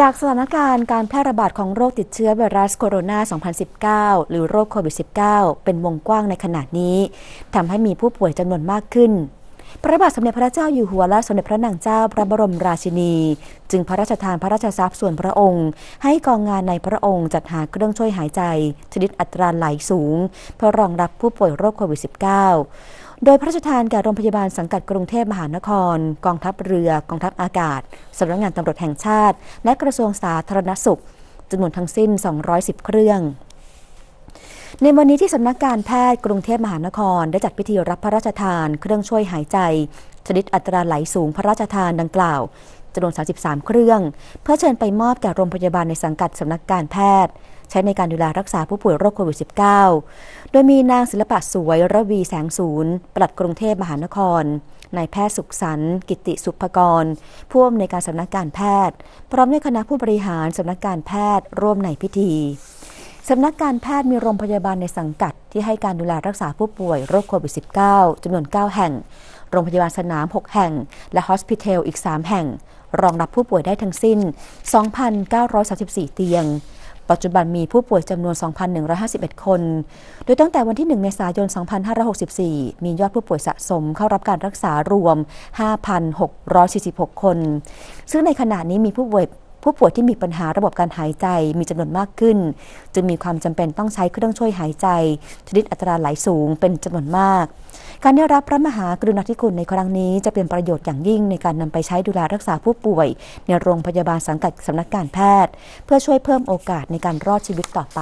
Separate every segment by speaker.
Speaker 1: จากสถานการณ์การแพร่ระบาดของโรคติดเชื้อไวรัสโคโรนา 2019 หรือโรคโควิด -19 เป็นวงกว้างในขณะนี้ทำให้มีผู้ป่วยจำนวนมากขึ้น พระบาทสมเด็จพระเจ้าอยู่หัวและสมเด็จพระนางเจ้าพระบรมราชินี จึงพระราชทานพระราชทรัพย์ส่วนพระองค์ ให้กองงานในพระองค์จัดหาเครื่องช่วยหายใจ ชนิดอัตราไหลสูง เพื่อรองรับผู้ป่วยโรคโควิด -19 โดยพระราชทานแก่โรงพยาบาลสังกัดกรุงเทพมหานคร กองทัพเรือ กองทัพอากาศสำนักงานตำรวจแห่งชาติ และกระทรวงสาธารณสุขจำนวนทั้งสิ้น 210 เครื่อง ในวันนี้ที่สำนักการแพทย์กรุงเทพมหานคร ได้จัดพิธีรับพระราชทาน เครื่องช่วยหายใจ ชนิดอัตราไหลสูงพระราชทานดังกล่าวจำนวน 33 เครื่อง เพื่อเชิญไปมอบแก่โรงพยาบาลในสังกัดสำนักการแพทย์ ใช้ในการดูแลรักษาผู้ป่วยโรคโควิด -19 โดยมีนางศิลปะสวยระวีแสงศูนย์ปลัดกรุงเทพมหานครนายแพทย์สุขสันต์กิติสุภกรผู้อำนวยการสำนักการแพทย์ พร้อมด้วยคณะผู้บริหารสำนักการแพทย์ร่วมในพิธีสำนักการแพทย์มีโรงพยาบาลในสังกัด ที่ให้การดูแลรักษาผู้ป่วยโรคโควิด -19 จำนวน 9 แห่ง โรงพยาบาลสนาม 6 แห่ง และฮอสพิทอลอีก 3 แห่ง รองรับผู้ป่วยได้ทั้งสิ้น 2,934 เตียง ปัจจุบันมีผู้ป่วยจำนวน 2,151 คน โดยตั้งแต่วันที่ 1 เมษายน 2564 มียอดผู้ป่วยสะสมเข้ารับการรักษารวม 5,646 คน ซึ่งในขณะนี้มีผู้ป่วยผู้ป่วยที่มีปัญหาระบบการหายใจมีจำนวนมากขึ้น จึงมีความจำเป็นต้องใช้เครื่องช่วยหายใจ ชนิดอัตราไหลสูงเป็นจำนวนมาก การได้รับพระมหากรุณาธิคุณในครั้งนี้จะเป็นประโยชน์อย่างยิ่งในการนำไปใช้ดูแลรักษาผู้ป่วย ในโรงพยาบาลสังกัดสำนักการแพทย์ เพื่อช่วยเพิ่มโอกาสในการรอดชีวิตต่อไป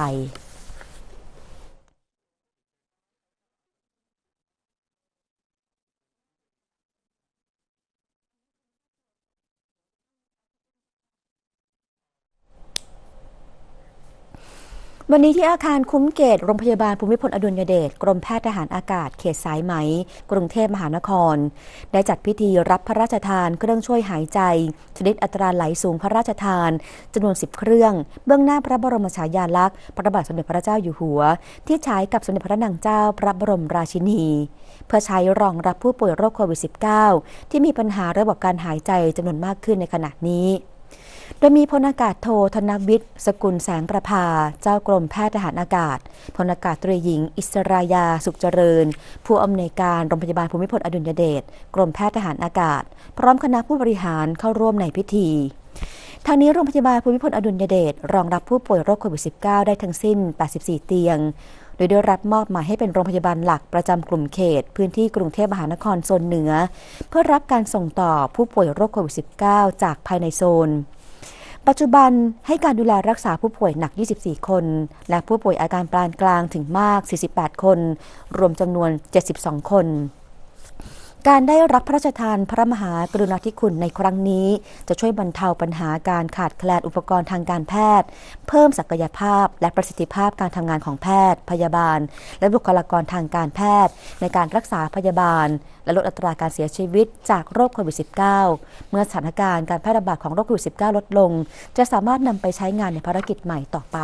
Speaker 1: วันนี้ที่อาคารคุ้มเกต โรงพยาบาลภูมิพลอดุลยเดช กรมแพทย์ทหารอากาศ เขตสายไหม กรุงเทพมหานคร ได้จัดพิธีรับพระราชทานเครื่องช่วยหายใจ ชนิดอัตราไหลสูงพระราชทานจำนวน 10 เครื่อง เบื้องหน้าพระบรมฉายาลักษณ์ พระบาทสมเด็จพระเจ้าอยู่หัว ที่ใช้กับสมเด็จพระนางเจ้าพระบรมราชินี เพื่อใช้รองรับผู้ป่วยโรคโควิด -19 ที่มีปัญหาระบบการหายใจจำนวนมากขึ้นในขณะนี้ โดยมีพลอากาศโทธนวิทย์ สกุลแสงประภา เจ้ากรมแพทย์ทหารอากาศ พลอากาศตรีหญิง อิสรายา สุขเจริญ ผู้อำนวยการโรงพยาบาลภูมิพลอดุลยเดช กรมแพทย์ทหารอากาศ พร้อมคณะผู้บริหารเข้าร่วมในพิธี ทางนี้โรงพยาบาลภูมิพลอดุลยเดชรองรับผู้ป่วยโรคโควิด -19 ได้ทั้งสิ้น 84 เตียง โดยได้รับมอบหมายให้เป็นโรงพยาบาลหลักประจำกลุ่มเขต พื้นที่กรุงเทพมหานครโซนเหนือ เพื่อรับการส่งต่อผู้ป่วยโรคโควิด -19 จากภายในโซน ปัจจุบันให้การดูแลรักษาผู้ป่วยหนัก 24 คน และผู้ป่วยอาการปานกลางถึงมาก 48 คน รวมจำนวน 72 คน การได้รับพระราชทานพระมหากรุณาธิคุณในครั้งนี้ จะช่วยบรรเทาปัญหาการขาดแคลนอุปกรณ์ทางการแพทย์ เพิ่มศักยภาพและประสิทธิภาพการทำงานของแพทย์ พยาบาล และบุคลากรทางการแพทย์ ในการรักษาพยาบาล และลดอัตราการเสียชีวิตจากโรคโควิด -19 เมื่อสถานการณ์การแพร่ระบาดของโรคโควิด -19 ลดลง จะสามารถนำไปใช้งานในภารกิจใหม่ต่อไป